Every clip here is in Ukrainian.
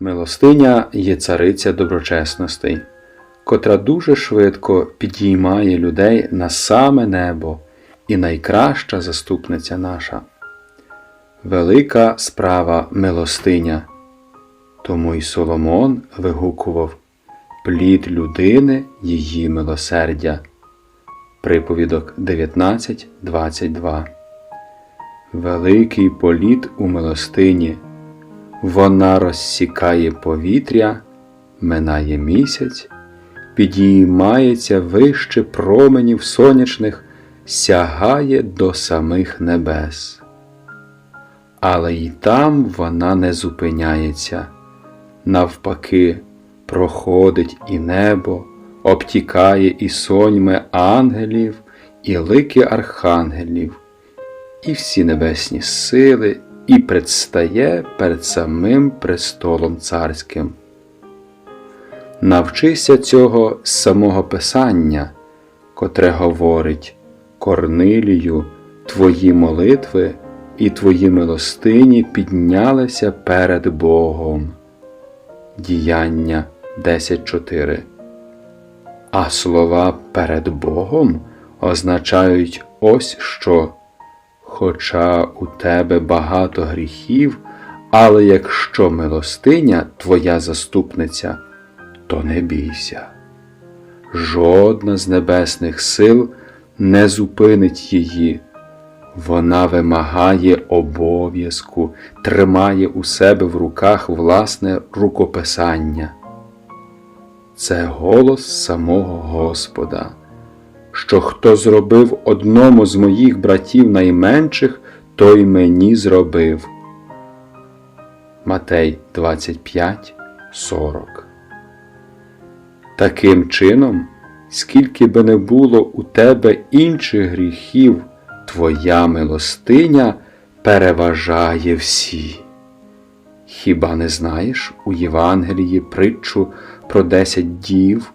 Милостиня є цариця доброчесностей, котра дуже швидко підіймає людей на саме небо і найкраща заступниця наша. Велика справа милостиня. Тому й Соломон вигукував плід людини її милосердя. Приповідок 19.22 Великий політ у милостині. Вона розсікає повітря, минає місяць, підіймається вище променів сонячних, сягає до самих небес. Але й там вона не зупиняється, навпаки, проходить і небо, обтікає і соньми ангелів, і лики архангелів, і всі небесні сили і предстає перед самим престолом царським. Навчися цього з самого Писання, котре говорить Корнилію, твої молитви і твої милостині піднялися перед Богом. Діяння 10.4 А слова перед Богом означають ось що. Хоча у тебе багато гріхів, але якщо милостиня твоя заступниця, то не бійся. Жодна з небесних сил не зупинить її. Вона вимагає обов'язку, тримає у себе в руках власне рукописання. Це голос самого Господа що хто зробив одному з моїх братів найменших, той мені зробив. Матей 25, 40 Таким чином, скільки би не було у тебе інших гріхів, твоя милостиня переважає всі. Хіба не знаєш у Євангелії притчу про десять дів?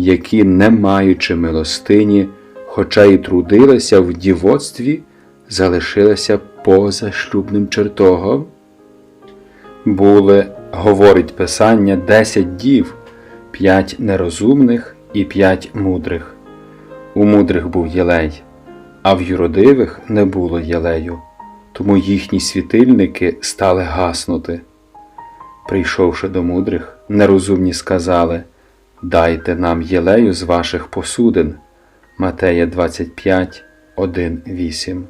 Які, не маючи милостині, хоча й трудилися в дівоцтві, залишилися поза шлюбним чертогом? Були, говорить Писання, десять дів, п'ять нерозумних і п'ять мудрих. У мудрих був єлей, а в юродивих не було єлею, тому їхні світильники стали гаснути. Прийшовши до мудрих, нерозумні сказали Дайте нам єлею з ваших посудин. Матея 25, 1, 8.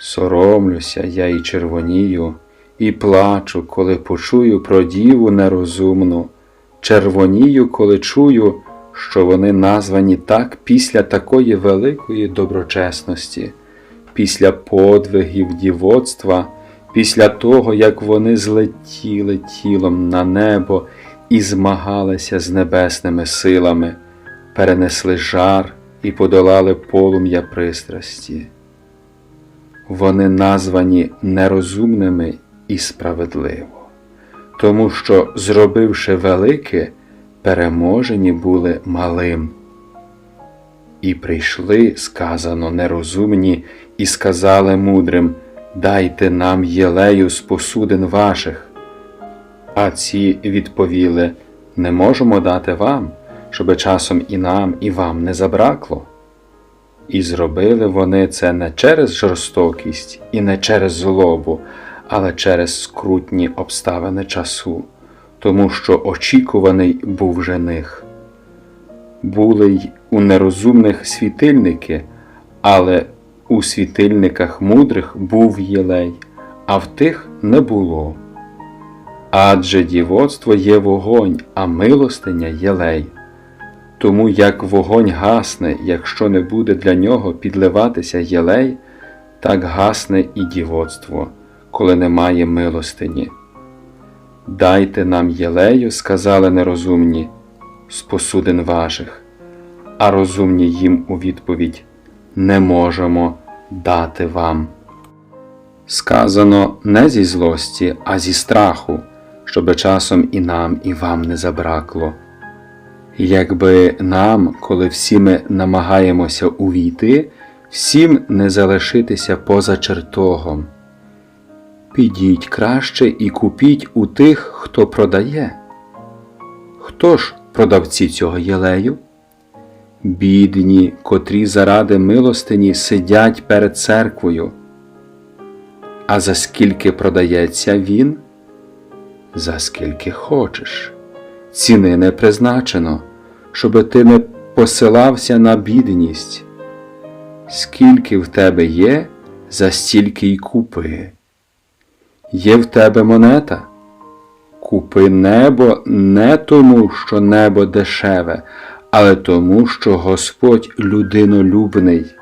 Соромлюся я і червонію, і плачу, коли почую про діву нерозумну, червонію, коли чую, що вони названі так після такої великої доброчесності, після подвигів дівоцтва, після того, як вони злетіли тілом на небо і змагалися з небесними силами, перенесли жар і подолали полум'я пристрасті. Вони названі нерозумними і справедливо, тому що, зробивши велике, переможені були малим. І прийшли, сказано, нерозумні, і сказали мудрим Дайте нам єлею з посудин ваших. А ці відповіли не можемо дати вам, щоби часом і нам, і вам не забракло. І зробили вони це не через жорстокість і не через злобу, але через скрутні обставини часу, тому що очікуваний був жених. Були й у нерозумних світильники, але у світильниках мудрих був єлей, а в тих не було. Адже дівоцтво є вогонь, а милостиня єлей. Тому як вогонь гасне, якщо не буде для нього підливатися єлей, так гасне і дівоцтво, коли немає милостині. Дайте нам єлею, сказали нерозумні, з посудин ваших, а розумні їм у відповідь не можемо дати вам. Сказано не зі злості, а зі страху щоби часом і нам, і вам не забракло. Якби нам, коли всі ми намагаємося увійти, всім не залишитися поза чертогом. Підіть краще і купіть у тих, хто продає. Хто ж продавці цього єлею? Бідні, котрі заради милостині сидять перед церквою. А за скільки продається він? За скільки хочеш. Ціни не призначено, щоби ти не посилався на бідність. Скільки в тебе є, за стільки й купи. Є в тебе монета? Купи небо не тому, що небо дешеве, але тому, що Господь людинолюбний.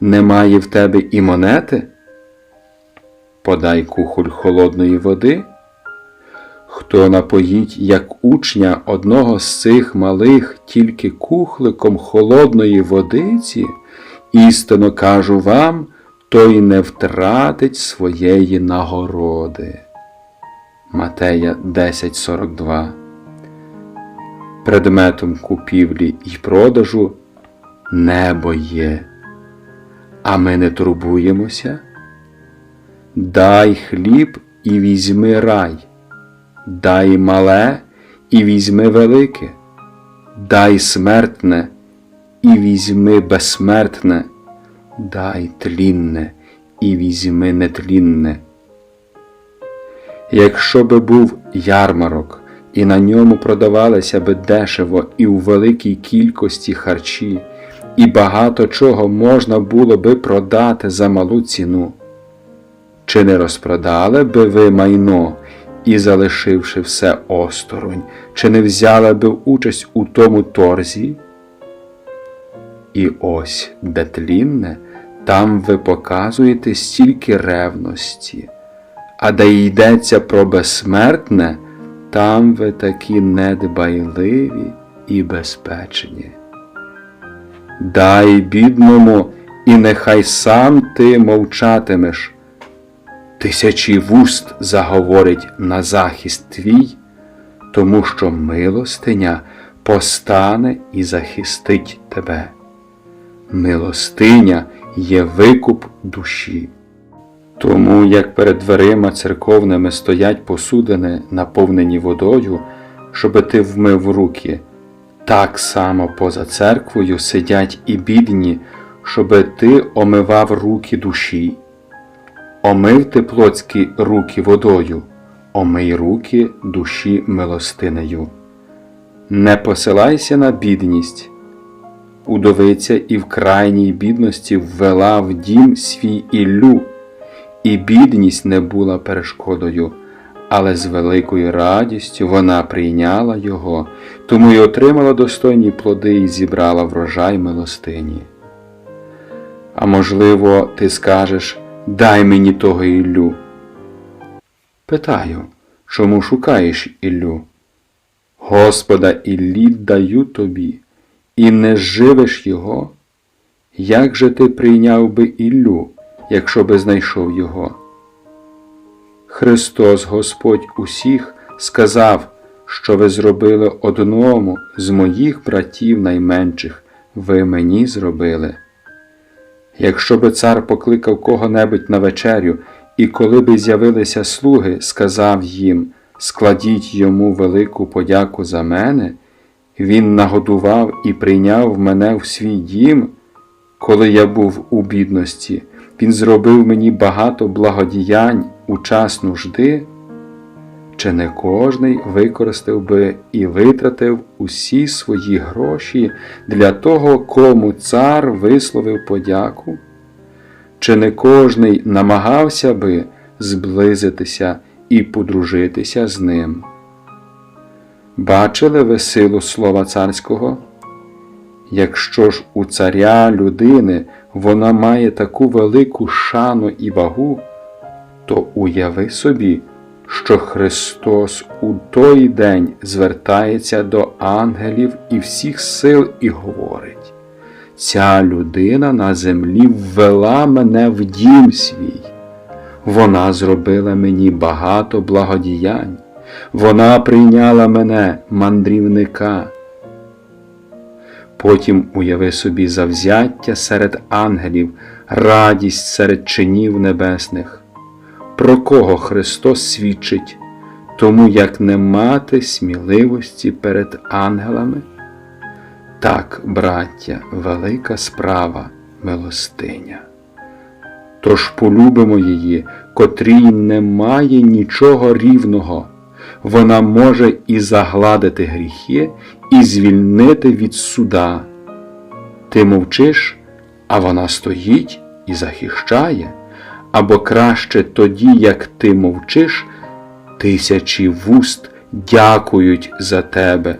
Немає в тебе і монети? Подай кухоль холодної води. Хто напоїть, як учня одного з цих малих тільки кухликом холодної водиці, істинно кажу вам, той не втратить своєї нагороди. Матея 10.42 Предметом купівлі й продажу небо є, а ми не турбуємося. Дай хліб і візьми рай, дай мале і візьми велике, дай смертне і візьми безсмертне, дай тлінне і візьми нетлінне. Якщо би був ярмарок, і на ньому продавалися би дешево і у великій кількості харчі, і багато чого можна було би продати за малу ціну. Чи не розпродали би ви майно і, залишивши все осторонь, чи не взяли би участь у тому торзі? І ось де тлінне, там ви показуєте стільки ревності, а де йдеться про безсмертне, там ви такі недбайливі і безпечні. Дай бідному, і нехай сам ти мовчатимеш. Тисячі вуст заговорить на захист твій, тому що милостиня постане і захистить тебе. Милостиня є викуп душі. Тому, як перед дверима церковними стоять посудини, наповнені водою, щоби ти вмив руки, так само поза церквою сидять і бідні, щоби ти омивав руки душі. Омив ти плотські руки водою, омий руки душі милостинею. Не посилайся на бідність. Удовиця і в крайній бідності ввела в дім свій Іллю, і бідність не була перешкодою, але з великою радістю вона прийняла його, тому й отримала достойні плоди і зібрала врожай милостині. А можливо, ти скажеш дай мені того Іллю. Питаю, чому шукаєш Іллю? Господа Іллі даю тобі, і не живеш його. Як же ти прийняв би Іллю, якщо би знайшов його? Христос Господь усіх сказав, що ви зробили одному з моїх братів найменших, ви мені зробили. Якщо би цар покликав кого-небудь на вечерю, і коли би з'явилися слуги, сказав їм складіть йому велику подяку за мене, він нагодував і прийняв мене в свій дім, коли я був у бідності, він зробив мені багато благодіянь у час нужди. Чи не кожний використав би і витратив усі свої гроші для того, кому цар висловив подяку? Чи не кожний намагався би зблизитися і подружитися з ним? Бачили ви силу слова царського? Якщо ж у царя людини вона має таку велику шану і вагу, то уяви собі, що Христос у той день звертається до ангелів і всіх сил і говорить: Ця людина на землі ввела мене в дім свій, вона зробила мені багато благодіянь, вона прийняла мене мандрівника. Потім уяви собі завзяття серед ангелів, радість серед чинів небесних. Про кого Христос свідчить, тому як не мати сміливості перед ангелами? Так, браття, велика справа милостиня. Тож полюбимо її, котрій немає нічого рівного. Вона може і загладити гріхи, і звільнити від суда. Ти мовчиш, а вона стоїть і захищає, або краще тоді, як ти мовчиш, тисячі вуст дякують за тебе.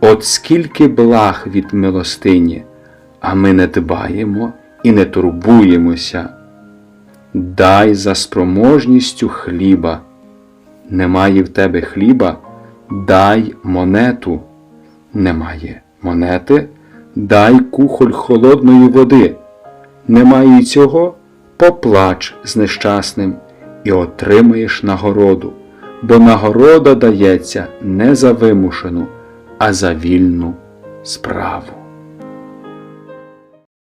От скільки благ від милостині, а ми не дбаємо і не турбуємося. Дай за спроможністю хліба. Немає в тебе хліба, дай монету. Немає монети, дай кухоль холодної води. Немає цього, поплач з нещасним і отримаєш нагороду, бо нагорода дається не за вимушену, а за вільну справу.